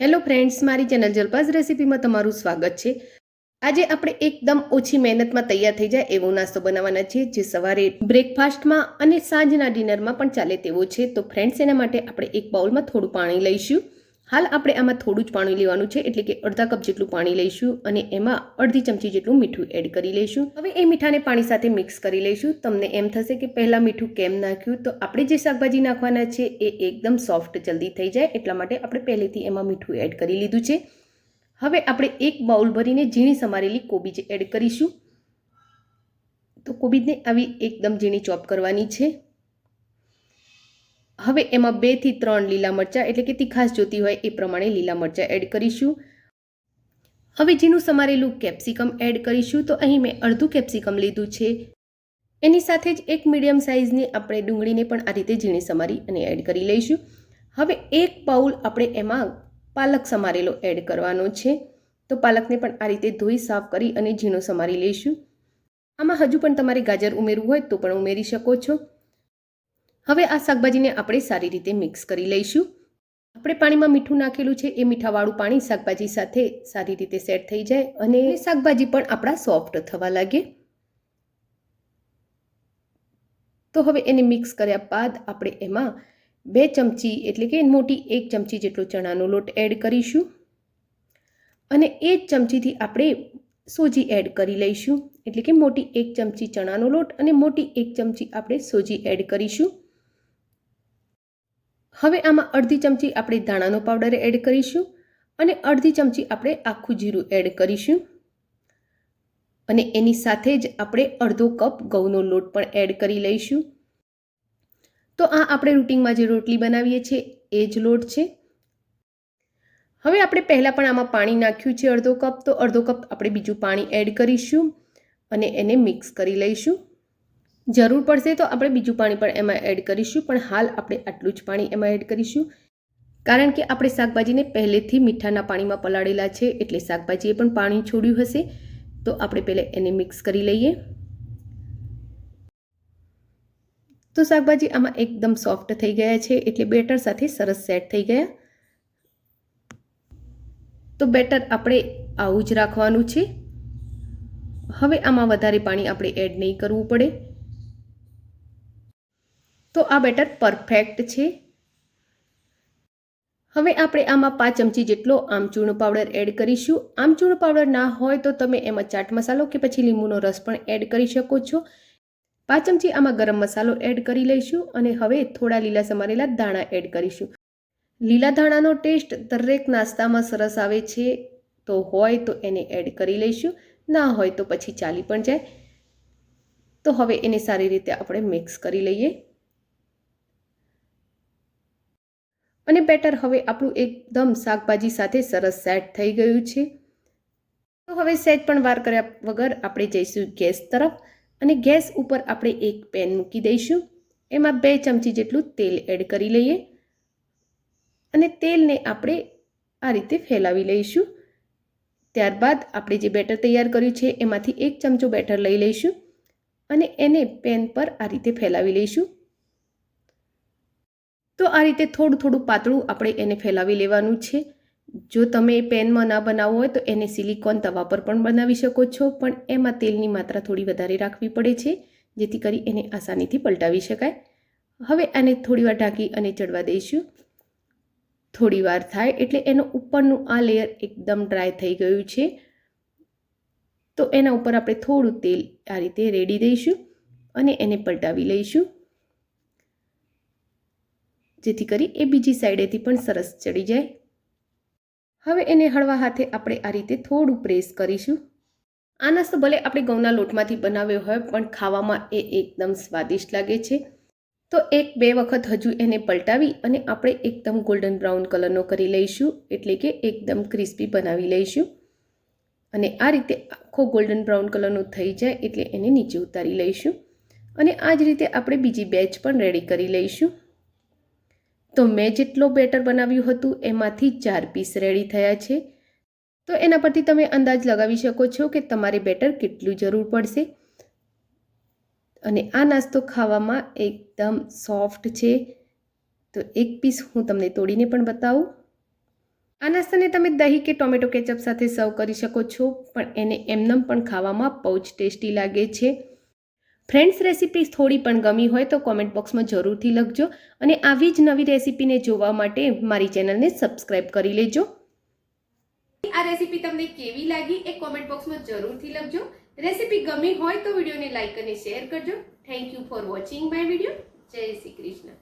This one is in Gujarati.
હેલો ફ્રેન્ડ્સ મારી ચેનલ જલપાસ રેસીપીમાં તમારું સ્વાગત છે. આજે આપણે એકદમ ઓછી મહેનતમાં તૈયાર થઈ જાય એવો નાસ્તો બનાવવાના છે, જે સવારે બ્રેકફાસ્ટમાં અને સાંજના ડિનરમાં પણ ચાલે તેવો છે. તો ફ્રેન્ડ્સ એના માટે આપણે એક બાઉલમાં થોડું પાણી લઈશું. હાલ આપણે આમાં થોડું જ પાણી લેવાનું છે, એટલે કે અડધા કપ જેટલું પાણી લઈશું અને એમાં અડધી ચમચી જેટલું મીઠું એડ કરી લઈશું. હવે એ મીઠાને પાણી સાથે મિક્સ કરી લઈશું. તમને એમ થશે કે પહેલાં મીઠું કેમ નાખ્યું? તો આપણે જે શાકભાજી નાખવાના છે, એ એકદમ સોફ્ટ જલ્દી થઈ જાય, એટલા માટે આપણે પહેલેથી એમાં મીઠું એડ કરી લીધું છે. હવે આપણે એક બાઉલ ભરીને ઝીણી સમારેલી કોબીજ એડ કરીશું. તો કોબીજને આવી એકદમ ઝીણી ચોપ કરવાની છે. હવે એમાં બેથી ત્રણ લીલા મરચાં, એટલે કે તીખાશ જોતી હોય એ પ્રમાણે લીલા મરચાં એડ કરીશું. હવે ઝીણું સમારેલું કેપ્સિકમ એડ કરીશું. તો અહીં મેં અડધું કેપ્સિકમ લીધું છે. એની સાથે જ એક મીડિયમ સાઇઝની આપણે ડુંગળીને પણ આ રીતે ઝીણી સમારી અને એડ કરી લઈશું. હવે એક બાઉલ આપણે એમાં પાલક સમારેલો એડ કરવાનો છે. તો પાલકને પણ આ રીતે ધોઈ સાફ કરી અને ઝીણો સમારી લઈશું. આમાં હજુ પણ તમારે ગાજર ઉમેરવું હોય તો પણ ઉમેરી શકો છો. હવે આ શાકભાજીને આપણે સારી રીતે મિક્સ કરી લઈશું. આપણે પાણીમાં મીઠું નાખેલું છે, એ મીઠાવાળું પાણી શાકભાજી સાથે સારી રીતે સેટ થઈ જાય અને શાકભાજી પણ આપણા સોફ્ટ થવા લાગે. તો હવે એને મિક્સ કર્યા બાદ આપણે એમાં બે ચમચી એટલે કે મોટી એક ચમચી જેટલો ચણાનો લોટ એડ કરીશું. અને એ જ ચમચીથી આપણે સોજી એડ કરી લઈશું. એટલે કે મોટી એક ચમચી ચણાનો લોટ અને મોટી એક ચમચી આપણે સોજી એડ કરીશું. હવે આમાં અડધી ચમચી આપણે ધાણાનો પાવડર એડ કરીશું અને અડધી ચમચી આપણે આખું જીરું એડ કરીશું. અને એની સાથે જ આપણે અડધો કપ ઘઉંનો લોટ પણ એડ કરી લઈશું. તો આ આપણે રૂટિનમાં જે રોટલી બનાવીએ છીએ એ જ લોટ છે. હવે આપણે પહેલાં પણ આમાં પાણી નાખ્યું છે અડધો કપ. તો અડધો કપ આપણે બીજું પાણી એડ કરીશું અને એને મિક્સ કરી લઈશું. જરૂર પડશે તો આપણે બીજું પાણી પણ એમાં એડ કરીશું, પણ હાલ આપણે આટલું જ પાણી એમાં એડ કરીશું. કારણ કે આપણે શાકભાજીને પહેલેથી મીઠાના પાણીમાં પલાળેલા છે, એટલે શાકભાજીએ પણ પાણી છોડ્યું હશે. તો આપણે પહેલાં એને મિક્સ કરી લઈએ. તો શાકભાજી આમાં એકદમ સોફ્ટ થઈ ગયા છે, એટલે બેટર સાથે સરસ સેટ થઈ ગયા. તો બેટર આપણે આવું જ રાખવાનું છે. હવે આમાં વધારે પાણી આપણે એડ નહીં કરવું પડે. તો આ બેટર પરફેક્ટ છે. હવે આપણે આમાં પાંચ ચમચી જેટલો આમચૂર્ણ પાવડર એડ કરીશું. આમચૂર્ણ પાવડર ના હોય તો તમે એમાં ચાટ મસાલો કે પછી લીંબુનો રસ પણ એડ કરી શકો છો. પાંચ ચમચી આમાં ગરમ મસાલો એડ કરી લઈશું અને હવે થોડા લીલા સમારેલા દાણા એડ કરીશું. લીલા ધાણાનો ટેસ્ટ દરેક નાસ્તામાં સરસ આવે છે. તો હોય તો એને એડ કરી લઈશું. ના હોય તો પછી ચાલી પણ જાય. તો હવે એને સારી રીતે આપણે મિક્સ કરી લઈએ. અને બેટર હવે આપણું એકદમ શાકભાજી સાથે સરસ સેટ થઈ ગયું છે. તો હવે સેટ પણ વાર કર્યા વગર આપણે જઈશું ગેસ તરફ અને ગેસ ઉપર આપણે એક પેન મૂકી દઈશું. એમાં બે ચમચી જેટલું તેલ એડ કરી લઈએ અને તેલને આપણે આ રીતે ફેલાવી લઈશું. ત્યારબાદ આપણે જે બેટર તૈયાર કર્યું છે એમાંથી એક ચમચો બેટર લઈ લઈશું અને એને પેન પર આ રીતે ફેલાવી લઈશું. તો આ રીતે થોડું થોડું પાતળું આપણે એને ફેલાવી લેવાનું છે. જો તમે પેનમાં ના બનાવવો હોય તો એને સિલિકોન તવા પર પણ બનાવી શકો છો, પણ એમાં તેલની માત્રા થોડી વધારે રાખવી પડે છે, જેથી કરી એને આસાનીથી પલટાવી શકાય. હવે આને થોડી વાર ઢાંકી અને ચડવા દઈશું. થોડીવાર થાય એટલે એનો ઉપરનું આ લેયર એકદમ ડ્રાય થઈ ગયું છે. તો એના ઉપર આપણે થોડું તેલ આ રીતે રેડી દઈશું અને એને પલટાવી લઈશું. જેથી કરી એ બીજી સાઈડેથી પણ સરસ ચડી જાય. હવે એને હળવા હાથે આપણે આ રીતે થોડું પ્રેસ કરીશું. આ નાસ્તો ભલે આપણે ઘઉંના લોટમાંથી બનાવ્યો હોય, પણ ખાવામાં એ એકદમ સ્વાદિષ્ટ લાગે છે. તો એક બે વખત હજુ એને પલટાવી અને આપણે એકદમ ગોલ્ડન બ્રાઉન કલરનો કરી લઈશું, એટલે કે એકદમ ક્રિસ્પી બનાવી લઈશું. અને આ રીતે આખો ગોલ્ડન બ્રાઉન કલરનો થઈ જાય, એટલે એને નીચે ઉતારી લઈશું. અને આ જ રીતે આપણે બીજી બેચ પણ રેડી કરી લઈશું. તો મેં જેટલો બેટર બનાવ્યું હતું, એમાંથી ચાર પીસ રેડી થયા છે. તો એના પરથી તમે અંદાજ લગાવી શકો છો કે તમારે બેટર કેટલું જરૂર પડશે. અને આ નાસ્તો ખાવામાં એકદમ સોફ્ટ છે. તો એક પીસ હું તમને તોડીને પણ બતાવું. આ નાસ્તાને તમે દહીં કે ટોમેટો કેચઅપ સાથે સર્વ કરી શકો છો, પણ એને એમનેમ પણ ખાવામાં પૌચ ટેસ્ટી લાગે છે. ફ્રેન્ડ્સ રેસીપી થોડી પણ ગમી હોય તો કોમેન્ટ બોક્સમાં જરૂરથી લખજો અને આવી જ નવી રેસીપીને જોવા માટે મારી ચેનલને સબસ્ક્રાઈબ કરી લેજો. આ રેસીપી તમને કેવી લાગી એ કોમેન્ટ બોક્સમાં જરૂરથી લખજો. રેસીપી ગમી હોય તો વિડીયોને લાઇક અને શેર કરજો. Thank you for watching my video જય શ્રી કૃષ્ણ.